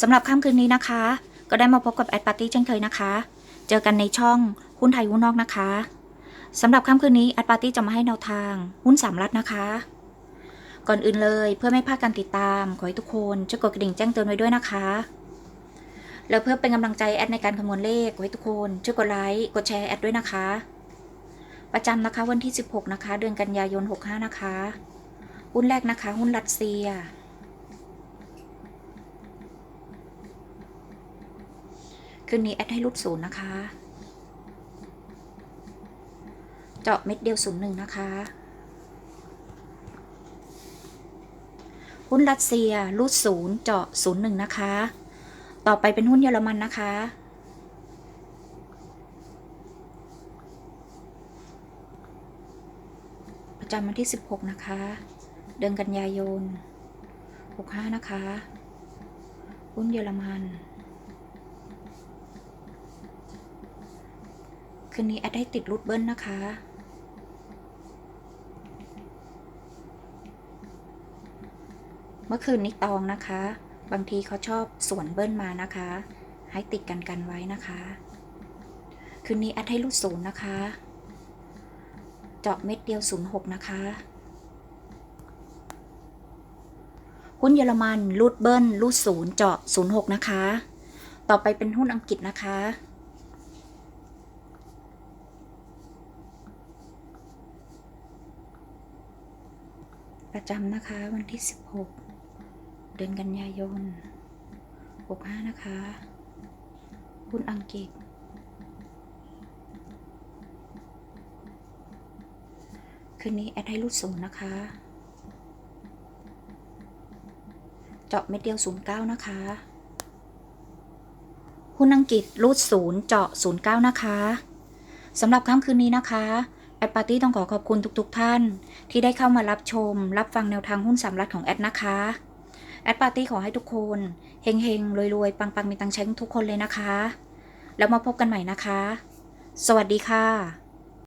สำหรับค่ำคืนนี้นะคะ ก็ได้มาพบกับแอดปาร์ตี้เช่นเคยนะคะ เจอกันในช่องหุ้นไทยหุ้นนอกนะคะสำหรับค่ำคืนนี้แอดปาร์ตี้จะมาให้แนวทางหุ้นสามรัฐนะคะ ก่อนอื่นเลยเพื่อไม่พลาดการติดตาม ขอให้ทุกคนช่วยกดกระดิ่งแจ้งเตือนไว้ด้วยนะคะ แล้วเพื่อเป็นกำลังใจแอดในการคำนวณเลขขอให้ทุกคนช่วยกดไลค์กดแชร์แอดด้วยนะคะ ประจำนะคะวันที่ 16 นะคะ เดือนกันยายน 65 นะคะ หุ้นแรกนะคะ หุ้นรัสเซีย คืนนี้แอดให้รุดศูนย์นะคะ เจาะเม็ดเดียวศูนย์หนึ่งนะคะ หุ้นรัสเซียรูดศูนย์เจาะศูนย์หนึ่งนะคะ ต่อไปเป็นหุ้นเยอรมันนะคะประจำวันที่ 16 นะคะ เดือนกันยายน 65 นะคะหุ้นเยอรมัน คืนนี้แอดให้ติดรูดเบิ้ลนะคะ เมื่อคืนนี้ตองนะคะ บางทีเขาชอบสวนเบิ้ลมานะคะ ให้ติดกันกันไว้นะคะ คืนนี้แอดให้รูดศูนย์นะคะ เจาะเม็ดเดียว06นย์หกนะคะหุ้นเยอรมันรูดเบิ้ลรูดศูนย์เจาะ06นะคะ ต่อไปเป็นหุ้นอังกฤษนะคะ ประจำนะคะวันที่ 16 เดือนกันยายน 65 นะคะหุ้นอังกฤษ คืนนี้แอดให้รูดศูนย์นะคะ เจาะเม็ดเดียว09นะคะ หุ้นอังกฤษรูดศูนย์เจาะ09นะคะสำหรับค่ำคืนนี้นะคะ แอดปาร์ตี้ต้องขอขอบคุณทุกๆทท่าน ที่ได้เข้ามารับชม รับฟังแนวทางหุ้นสามรัฐของแอดนะคะ แอดปาร์ตี้ขอให้ทุกคนเฮงเฮงรวยรวยๆปังปังๆ มีตังค์ใช้ทุกคนเลยนะคะ แล้วมาพบกันใหม่นะคะ สวัสดีค่ะ